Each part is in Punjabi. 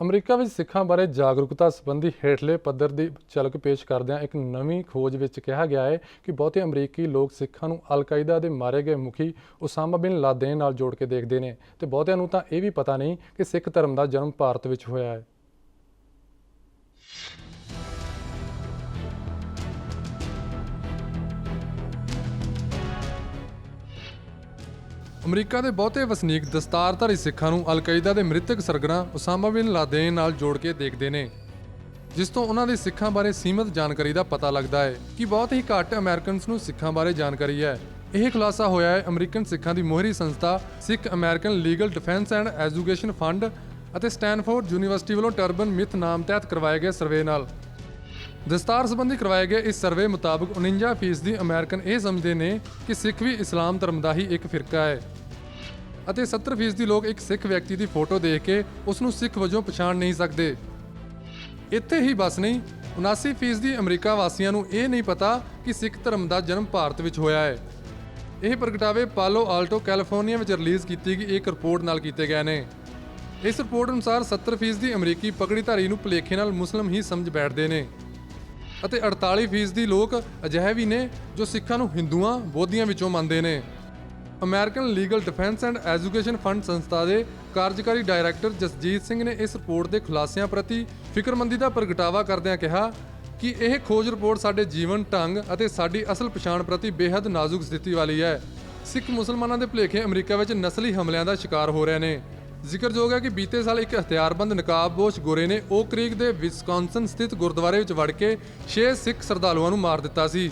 ਅਮਰੀਕਾ ਵਿੱਚ ਸਿੱਖਾਂ ਬਾਰੇ ਜਾਗਰੂਕਤਾ ਸੰਬੰਧੀ ਹੇਠਲੇ ਪੱਧਰ ਦੀ ਝਲਕ ਪੇਸ਼ ਕਰਦਿਆਂ ਇੱਕ ਨਵੀਂ ਖੋਜ ਵਿੱਚ ਕਿਹਾ ਗਿਆ ਹੈ ਕਿ ਬਹੁਤੇ ਅਮਰੀਕੀ ਲੋਕ ਸਿੱਖਾਂ ਨੂੰ ਅਲ-ਕਾਇਦਾ ਦੇ ਮਾਰੇ ਗਏ ਮੁਖੀ ਉਸਾਮਾ ਬਿਨ ਲਾਦੇਨ ਨਾਲ ਜੋੜ ਕੇ ਦੇਖਦੇ ਨੇ ਤੇ ਬਹੁਤਿਆਂ ਨੂੰ ਤਾਂ ਇਹ ਵੀ ਪਤਾ ਨਹੀਂ ਕਿ ਸਿੱਖ ਧਰਮ ਦਾ ਜਨਮ ਭਾਰਤ ਵਿੱਚ ਹੋਇਆ ਹੈ। ਅਮਰੀਕਾ ਦੇ ਬਹੁਤੇ ਵਸਨੀਕ ਦਸਤਾਰਧਾਰੀ ਸਿੱਖਾਂ ਨੂੰ ਅਲ-ਕਾਇਦਾ ਦੇ ਮ੍ਰਿਤਕ ਸਰਗਨਾ ਉਸਾਮਾ ਬਿਨ ਲਾਦੇਨ ਨਾਲ ਜੋੜ ਕੇ ਦੇਖਦੇ ਨੇ, ਜਿਸ ਤੋਂ ਉਹਨਾਂ ਦੇ ਸਿੱਖਾਂ ਬਾਰੇ ਸੀਮਤ ਜਾਣਕਾਰੀ ਦਾ ਪਤਾ ਲੱਗਦਾ ਹੈ ਕਿ ਬਹੁਤ ਹੀ ਘੱਟ ਅਮਰੀਕਨਸ ਨੂੰ ਸਿੱਖਾਂ ਬਾਰੇ ਜਾਣਕਾਰੀ ਹੈ। ਇਹ ਖੁਲਾਸਾ ਹੋਇਆ ਹੈ ਅਮਰੀਕਨ ਸਿੱਖਾਂ ਦੀ ਮੋਹਰੀ ਸੰਸਥਾ Sikh American Legal Defense and Education Fund ਅਤੇ ਸਟੈਨਫੋਰਡ ਯੂਨੀਵਰਸਿਟੀ ਵੱਲੋਂ ਟਰਬਨ ਮਿਥ ਨਾਮ ਤਹਿਤ ਕਰਵਾਏ ਗਏ ਸਰਵੇ ਨਾਲ। ਦਸਤਾਰ ਸੰਬੰਧੀ ਕਰਵਾਏ ਗਏ ਇਸ ਸਰਵੇ ਮੁਤਾਬਕ 49% ਦੀ ਅਮਰੀਕਨ ਇਹ ਸਮਝਦੇ ਨੇ ਕਿ ਸਿੱਖ ਵੀ ਇਸਲਾਮ ਧਰਮ ਦਾ ਹੀ ਇੱਕ ਫਿਰਕਾ ਹੈ। ਅਤੇ 70% ਦੀ ਲੋਕ ਇੱਕ ਸਿੱਖ ਵਿਅਕਤੀ ਦੀ ਫੋਟੋ ਦੇਖ ਕੇ ਉਸ ਨੂੰ ਸਿੱਖ ਵਜੋਂ ਪਛਾਣ ਨਹੀਂ ਸਕਦੇ। ਇੱਥੇ ਹੀ ਬਸ ਨਹੀਂ 79% ਦੀ ਅਮਰੀਕਾ ਵਾਸੀਆਂ ਨੂੰ ਇਹ ਨਹੀਂ ਪਤਾ ਕਿ ਸਿੱਖ ਧਰਮ ਦਾ ਜਨਮ ਭਾਰਤ ਵਿੱਚ ਹੋਇਆ ਹੈ। ਇਹ ਪ੍ਰਗਟਾਵੇ ਪਾਲੋ ਆਲਟੋ, ਕੈਲੀਫੋਰਨੀਆ ਵਿੱਚ ਰਿਲੀਜ਼ ਕੀਤੀ ਗਈ ਇੱਕ ਰਿਪੋਰਟ ਨਾਲ ਕੀਤੇ ਗਏ ਨੇ। ਇਸ ਰਿਪੋਰਟ ਅਨੁਸਾਰ 70% ਦੀ ਅਮਰੀਕੀ ਪਗੜੀਧਾਰੀ ਨੂੰ ਭੁਲੇਖੇ ਨਾਲ ਮੁਸਲਮ ਹੀ ਸਮਝ ਬੈਠਦੇ ਨੇ। ਅਤੇ 48% ਦੀ ਲੋਕ ਅਜਿਹੇ ਵੀ ਨੇ ਜੋ ਸਿੱਖਾਂ ਨੂੰ ਹਿੰਦੂਆਂ ਬੋਧੀਆਂ ਵਿੱਚੋਂ ਮੰਨਦੇ ਨੇ। American legal defence and education fund ਸੰਸਥਾ ਦੇ ਕਾਰਜਕਾਰੀ ਡਾਇਰੈਕਟਰ ਜਸਜੀਤ ਸਿੰਘ ਨੇ ਇਸ ਰਿਪੋਰਟ ਦੇ ਖੁਲਾਸਿਆਂ ਪ੍ਰਤੀ ਫਿਕਰਮੰਦੀ ਦਾ ਪ੍ਰਗਟਾਵਾ ਕਰਦਿਆਂ ਕਿਹਾ ਕਿ ਇਹ ਖੋਜ ਰਿਪੋਰਟ ਸਾਡੇ ਜੀਵਨ ਢੰਗ ਅਤੇ ਸਾਡੀ ਅਸਲ ਪਛਾਣ ਪ੍ਰਤੀ ਬੇहद ਨਾਜ਼ੁਕ ਸਥਿਤੀ ਵਾਲੀ ਹੈ। ਸਿੱਖ ਮੁਸਲਮਾਨਾਂ ਦੇ ਭੁਲੇਖੇ ਅਮਰੀਕਾ ਵਿੱਚ ਨਸਲੀ ਹਮਲਿਆਂ ਦਾ ਸ਼ਿਕਾਰ ਹੋ ਰਹੇ ਨੇ। ਜ਼ਿਕਰਯੋਗ ਹੈ ਕਿ ਬੀਤੇ ਸਾਲ ਇੱਕ ਹਥਿਆਰਬੰਦ ਨਕਾਬਪੋਸ਼ ਗੋਰੇ ਨੇ ਓਕ ਕ੍ਰੀਕ ਦੇ ਵਿਸਕੌਨਸਨ ਸਥਿਤ ਗੁਰਦੁਆਰੇ ਵਿੱਚ ਵੜ ਕੇ 6 ਸਿੱਖ ਸਰਦਾਲੂਆਂ ਨੂੰ ਮਾਰ ਦਿੱਤਾ ਸੀ।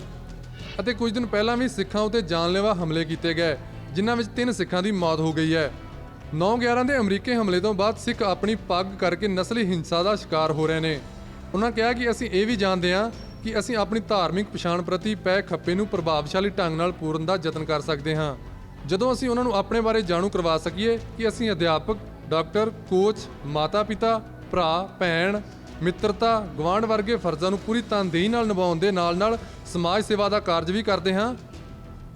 ਅਤੇ ਕੁਝ ਦਿਨ ਪਹਿਲਾਂ ਵੀ ਸਿੱਖਾਂ ਉਤੇ ਜਾਨਲੇਵਾ ਹਮਲੇ ਕੀਤੇ ਗਏ, ਜਿਨ੍ਹਾਂ ਵਿੱਚ ਤਿੰਨ ਸਿੱਖਾਂ ਦੀ ਮੌਤ ਹੋ ਗਈ ਹੈ। 9/11 ਦੇ ਅਮਰੀਕੀ ਹਮਲੇ ਤੋਂ ਬਾਅਦ ਸਿੱਖ ਆਪਣੀ ਪੱਗ ਕਰਕੇ ਨਸਲੀ ਹਿੰਸਾ ਦਾ ਸ਼ਿਕਾਰ ਹੋ ਰਹੇ ਨੇ। ਉਹਨਾਂ ਕਿਹਾ ਕਿ ਅਸੀਂ ਇਹ ਵੀ ਜਾਣਦੇ ਹਾਂ ਕਿ ਅਸੀਂ ਆਪਣੀ ਧਾਰਮਿਕ ਪਛਾਣ ਪ੍ਰਤੀ ਪੈ ਖੱਪੇ ਨੂੰ ਪ੍ਰਭਾਵਸ਼ਾਲੀ ਢੰਗ ਨਾਲ ਪੂਰਨ ਦਾ ਯਤਨ ਕਰ ਸਕਦੇ ਹਾਂ। ਜਦੋਂ ਅਸੀਂ ਉਹਨਾਂ ਨੂੰ ਆਪਣੇ ਬਾਰੇ ਜਾਣੂ ਕਰਵਾ ਸਕੀਏ ਕਿ ਅਸੀਂ ਅਧਿਆਪਕ, ਡਾਕਟਰ, ਕੋਚ, ਮਾਤਾ-ਪਿਤਾ, ਭਰਾ, ਭੈਣ, ਮਿੱਤਰਤਾ ਗਵਾਂਢ ਵਰਗੇ ਫਰਜ਼ਾਂ ਨੂੰ ਪੂਰੀ ਤਨਦੇਹੀ ਨਾਲ ਨਿਭਾਉਣ ਦੇ ਨਾਲ-ਨਾਲ ਸਮਾਜ ਸੇਵਾ ਦਾ ਕਾਰਜ ਵੀ ਕਰਦੇ ਹਾਂ।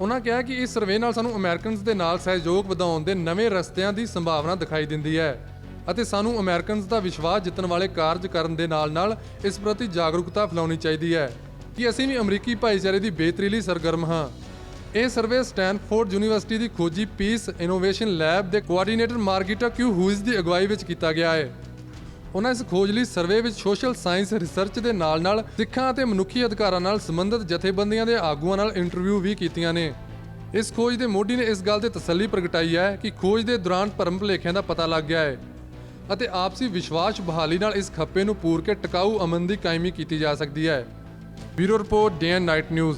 ਉਹਨਾਂ ਕਿਹਾ ਕਿ ਇਸ ਸਰਵੇ ਨਾਲ ਸਾਨੂੰ ਅਮਰੀਕਨਸ ਦੇ ਨਾਲ ਸਹਿਯੋਗ ਵਧਾਉਣ ਦੇ ਨਵੇਂ ਰਸਤਿਆਂ ਦੀ ਸੰਭਾਵਨਾ ਦਿਖਾਈ ਦਿੰਦੀ ਹੈ ਅਤੇ ਸਾਨੂੰ ਅਮਰੀਕਨਸ ਦਾ ਵਿਸ਼ਵਾਸ ਜਿੱਤਣ ਵਾਲੇ ਕਾਰਜ ਕਰਨ ਦੇ ਨਾਲ-ਨਾਲ ਇਸ ਪ੍ਰਤੀ ਜਾਗਰੂਕਤਾ ਫੈਲਾਉਣੀ ਚਾਹੀਦੀ ਹੈ ਕਿ ਅਸੀਂ ਵੀ ਅਮਰੀਕੀ ਭਾਈਚਾਰੇ ਦੀ ਬਿਹਤਰੀ ਲਈ ਸਰਗਰਮ ਹਾਂ। ਇਹ ਸਰਵੇ ਸਟੈਨਫੋਰਡ ਯੂਨੀਵਰਸਿਟੀ ਦੀ ਖੋਜੀ ਪੀਸ ਇਨੋਵੇਸ਼ਨ ਲੈਬ ਦੇ ਕੋਆਰਡੀਨੇਟਰ ਮਾਰਗੀਟਾ ਕਿਊ ਹੂਇਸ ਦੀ ਅਗਵਾਈ ਵਿੱਚ ਕੀਤਾ ਗਿਆ ਹੈ। ਉਹਨਾਂ ਇਸ ਖੋਜ ਲਈ ਸਰਵੇ ਵਿੱਚ ਸੋਸ਼ਲ ਸਾਇੰਸ ਰਿਸਰਚ ਦੇ ਨਾਲ-ਨਾਲ ਸਿੱਖਾਂ ਅਤੇ ਮਨੁੱਖੀ ਅਧਿਕਾਰਾਂ ਨਾਲ ਸੰਬੰਧਿਤ ਜਥੇਬੰਦੀਆਂ ਦੇ ਆਗੂਆਂ ਨਾਲ ਇੰਟਰਵਿਊ ਵੀ ਕੀਤੀਆਂ ਨੇ। ਇਸ ਖੋਜ ਦੇ ਮੋਢੀ ਨੇ ਇਸ ਗੱਲ ਤੇ ਤਸੱਲੀ ਪ੍ਰਗਟਾਈ ਹੈ ਕਿ ਖੋਜ ਦੇ ਦੌਰਾਨ ਭਰਮ ਭੁਲੇਖਿਆਂ ਦਾ ਪਤਾ ਲੱਗ ਗਿਆ ਹੈ ਅਤੇ ਆਪਸੀ ਵਿਸ਼ਵਾਸ ਬਹਾਲੀ ਨਾਲ ਇਸ ਖੱਪੇ ਨੂੰ ਪੂਰ ਕੇ ਟਿਕਾਊ ਅਮਨ ਦੀ ਕਾਇਮੀ ਕੀਤੀ ਜਾ ਸਕਦੀ ਹੈ। Bureau report day and night news.